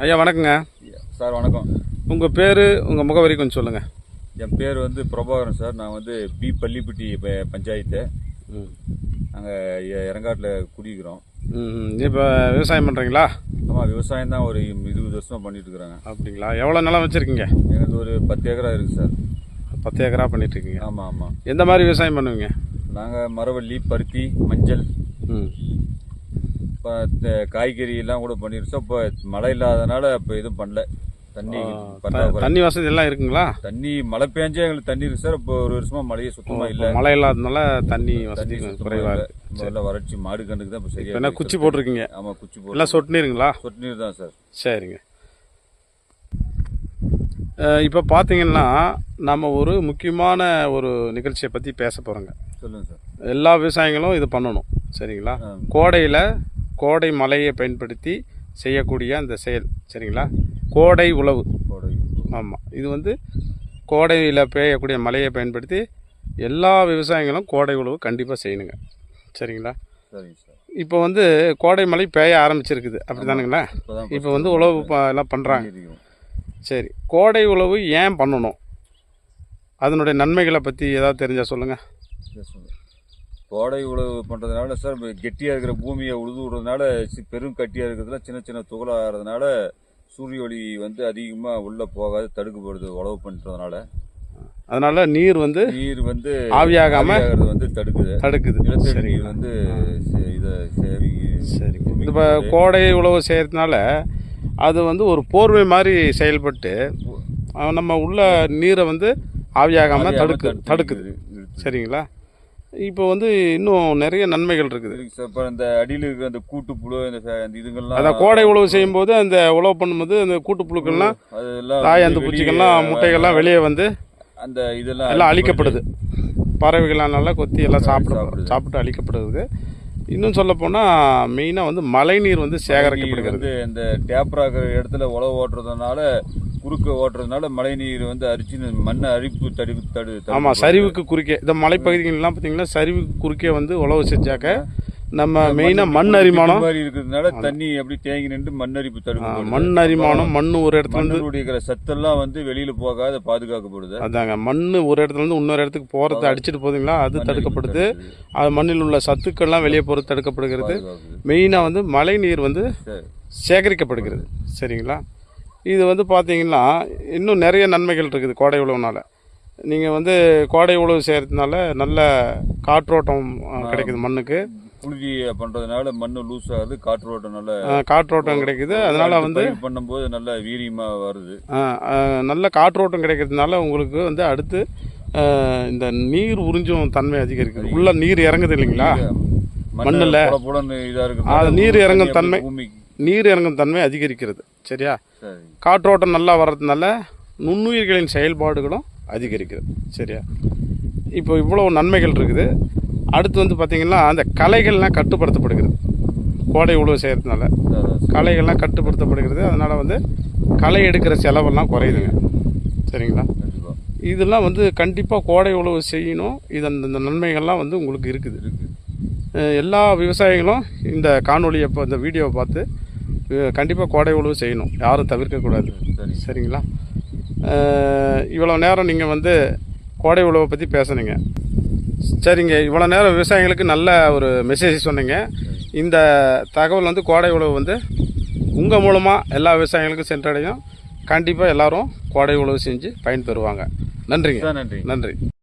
ஐயா வணக்கங்க. சார் வணக்கம். உங்கள் பேர் உங்கள் முகவரி கொஞ்சம் சொல்லுங்கள் என் பேர் வந்து பிரபாகரன் சார். நான் வந்து பி பள்ளிப்பட்டி ப- பஞ்சாயத்து. ம். நாங்கள் இறங்காட்டில் குடிக்கிறோம் இப்போ விவசாயம் பண்ணுறீங்களா ஆமாம் விவசாயம் தான் ஒரு இருபது வருஷமாக பண்ணிட்டு இருக்கிறாங்க அப்படிங்களா? எவ்வளோ நிலம் வச்சுருக்கீங்க? எனக்கு ஒரு பத்து ஏக்கரா இருக்குது சார். பத்து ஏக்கரா பண்ணிட்டுருக்கீங்க. ஆமாம் ஆமாம் எந்த மாதிரி விவசாயம் பண்ணுவீங்க? நாங்கள் மரவள்ளி பருத்தி மஞ்சள். ம். இப்போ காய்கறி எல்லாம் கூட பண்ணிருச்சோம் இப்போ மழை இல்லாதனால இப்போ எதுவும் பண்ணல. தண்ணி தண்ணி வசதி எல்லாம் இருக்குங்களா? தண்ணி மழை பெஞ்சா எங்களுக்கு தண்ணி இருக்கு சார் இப்போ ஒரு வருஷமா மழையே சுத்தமா இல்லை. மழை இல்லாததுனால தண்ணி வசதி இல்லை. இருக்கு. வறட்சி மாடு கண்ணுக்கு தான் இப்போ சரியா குச்சி போட்டிருக்கீங்க? ஆமாம் குச்சி போட்டு. எல்லாம் சொட்டு நீருங்களா சொட்டு நீர் தான் சார் சரிங்க. இப்போ பார்த்தீங்கன்னா நம்ம ஒரு முக்கியமான ஒரு நிகழ்ச்சியை பற்றி பேச போகிறோங்க சொல்லுங்க சார் எல்லா விவசாயிகளும் இது பண்ணணும். சரிங்களா. கோடையில் கோடை மழையை பயன்படுத்தி செய்யக்கூடிய அந்த செயல் சரிங்களா? கோடை உழவு. கோடை ஆமாம் இது வந்து கோடையில் பெய்யக்கூடிய மழையை பயன்படுத்தி எல்லா விவசாயிகளும் கோடை உழவு கண்டிப்பாக செய்யணுங்க. சரிங்களா? சரிங்க சார். இப்போ வந்து கோடை மழை பெய்ய ஆரம்பிச்சிருக்குது. அப்படி தானுங்களா இப்போதான் இப்போ வந்து உழவு எல்லாம் பண்ணுறாங்க. சரி. கோடை உழவு ஏன் பண்ணணும்? அதனுடைய நன்மைகளை பற்றி ஏதாவது தெரிஞ்சால் சொல்லுங்கள். கோடை உழவு பண்றதுனால சார் இப்ப கெட்டியா இருக்கிற பூமியை உழுது விடுறதுனால சி- பெரும் கட்டியா இருக்கிறதுல சின்ன சின்ன துகளாகிறதுனால சூரிய ஒளி வந்து அதிகமா உள்ள போகாது தடுக்கப்படுது உழவு பண்றதுனால. அதனால் நீர் வந்து நீர் வந்து ஆவியாகாம வந்து தடுக்குது. தடுக்குது. நிலத்தடி நீர் வந்து இத சரிங்க. பூமிக்கு இப்போ கோடை உழவு செய்கிறதுனால அது வந்து ஒரு போர்வை மாதிரி செயல்பட்டு நம்ம உள்ள நீரை வந்து ஆவியாகாமல் ஆவியாகாம தடுக்கு தடுக்குது. சரிங்களா? இப்போ வந்து இன்னும் நிறைய நன்மைகள் இருக்குது. இப்ப இந்த அடியில இருக்கிற அந்த கூட்டுப்புழு இந்த இதுங்கெல்லாம் அதான் கோடை உழவு செய்யும்போது அந்த உழவு பண்ணும்போது அந்த கூட்டுப்புழுக்கள்லாம் தாய் அந்த பூச்சிகள்லாம் முட்டைகள்லாம் வெளியே வந்து அந்த இதெல்லாம் எல்லாம் அழிக்கப்படுது. பறவைகள்லாம் நல்லா கொத்தி எல்லாம் சாப்பிட. சாப்பிட்டு அழிக்கப்படுது. இன்னும் சொல்ல போனால் மெயினாக வந்து மழைநீர் வந்து சேகரிக்கப்படுகிறது. இந்த டேப்பரா இருக்கிற இடத்துல உழவு ஓட்டுறதுனால குறுக்க ஓட்டுறதுனால மழை நீர் வந்து அரிச்சு மண்ணை அரிப்பு தடு தடு ஆமாம் சரிவுக்கு குறுக்கே. இந்த மலைப்பகுதிகள்லாம் பார்த்தீங்கன்னா சரிவுக்கு குறுக்கே வந்து உழவு செஞ்சாக்க நம்ம மெயினாக மண் அரிமானம் மாதிரி இருக்கிறதுனால தண்ணி அப்படி தேங்கி நின்று மண் அரிப்பு தடுக்கப்படுது மண் அரிமானம் மண் ஒரு இடத்துல இருந்து இருக்கிற சத்தெல்லாம் வந்து வெளியில போகாத பாதுகாக்கப்படுது. அதாங்க மண் ஒரு இடத்துல இருந்து இன்னொரு இடத்துக்கு போகிறத அடிச்சிட்டு போகுதுங்களா அது மண் தடுக்கப்படுது. அது மண்ணில் உள்ள சத்துக்கள்லாம் வெளியே போகிறது தடுக்கப்படுகிறது. மெயினாக வந்து மழை நீர் வந்து. சேகரிக்கப்படுகிறது. சரிங்களா? இது வந்து பார்த்தீங்கன்னா இன்னும் நிறைய நன்மைகள் இருக்குது கோடை உழவுனால. நீங்கள் வந்து கோடை உழவு செய்கிறதுனால நல்ல காற்றோட்டம் கிடைக்குது மண்ணுக்கு. புழுதி பண்றதுனால மண்ணு லூஸ் ஆகுது காற்றோட்டம் நல்ல காற்றோட்டம் கிடைக்குது. அதனால் வந்து பண்ணும்போது நல்ல வீரியமா வருது. நல்ல காற்றோட்டம் கிடைக்கிறதுனால உங்களுக்கு வந்து அடுத்து இந்த நீர் உறிஞ்சும் தன்மை அதிகரிக்குது. உள்ள நீர் இறங்குது இல்லைங்களா? மண்ணுல. நீர் இறங்கும் தன்மை. நீர் இறங்கும் தன்மை அதிகரிக்கிறது. சரியா? சரி. காற்றோட்டம் நல்லா வர்றதுனால நுண்ணுயிர்களின் செயல்பாடுகளும் அதிகரிக்கிறது. சரியா? இப்போ இவ்வளோ நன்மைகள் இருக்குது. அடுத்து வந்து பார்த்திங்கன்னா அந்த களைகள்லாம் கட்டுப்படுத்தப்படுகிறது. கோடை உழவு செய்கிறதுனால சரி, களைகள்லாம் கட்டுப்படுத்தப்படுகிறது. அதனால் வந்து களை எடுக்கிற செலவெல்லாம் குறையுதுங்க. சரிங்களா? இதெல்லாம் வந்து கண்டிப்பாக கோடை உழவு செய்யணும். இதன் இந்த நன்மைகள்லாம் வந்து உங்களுக்கு இருக்குது. எல்லா விவசாயிகளும் இந்த காணொலியை இப்போ இந்த வீடியோவை பார்த்து கண்டிப்பாக கோடை உழவு செய்யணும். யாரும் தவிர்க்கக்கூடாது சரி. சரிங்களா? இவ்வளோ நேரம் நீங்கள் வந்து கோடை உழவை பற்றி பேசுனீங்க. சரிங்க இவ்வளோ நேரம் விவசாயிகளுக்கு நல்ல ஒரு மெசேஜ் சொன்னீங்க. இந்த தகவல் வந்து கோடை உழவு வந்து உங்கள் மூலமாக எல்லா விவசாயிகளுக்கும் சென்றடையும். கண்டிப்பாக எல்லாரும் கோடை உழவு செஞ்சு பயன்பெறுவாங்க நன்றிங்க. நன்றி. நன்றி.